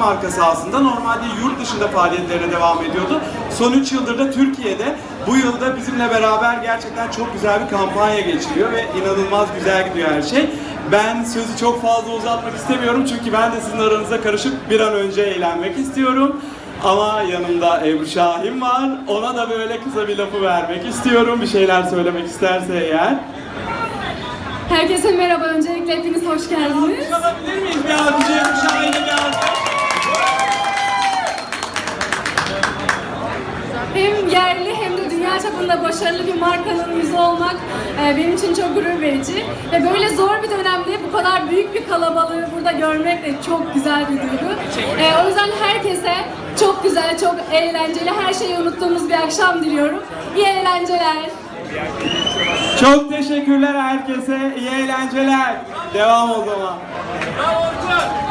markası aslında. Normalde yurt dışında faaliyetlerine devam ediyordu. Son 3 yıldır da Türkiye'de. Bu yılda bizimle beraber gerçekten çok güzel bir kampanya geçiriyor ve inanılmaz güzel gidiyor her şey. Ben sözü çok fazla uzatmak istemiyorum çünkü ben de sizin aranıza karışıp bir an önce eğlenmek istiyorum. Ama yanımda Ebru Şahin var. Ona da böyle kısa bir lafı vermek istiyorum. Bir şeyler söylemek isterse eğer. Herkese merhaba. Öncelikle hepiniz hoş geldiniz. Alabilir miyiz bir alkışı Hem yerli hem de dünya çapında başarılı bir markanın yüzü olmak e, benim için çok gurur verici. Ve böyle zor bir dönemde bu kadar büyük bir kalabalığı burada görmek de çok güzel bir duygu. E, o yüzden herkese çok güzel, çok eğlenceli, her şeyi unuttuğumuz bir akşam diliyorum. İyi eğlenceler. Çok teşekkürler herkese. İyi eğlenceler. Devam o zaman. Bravo!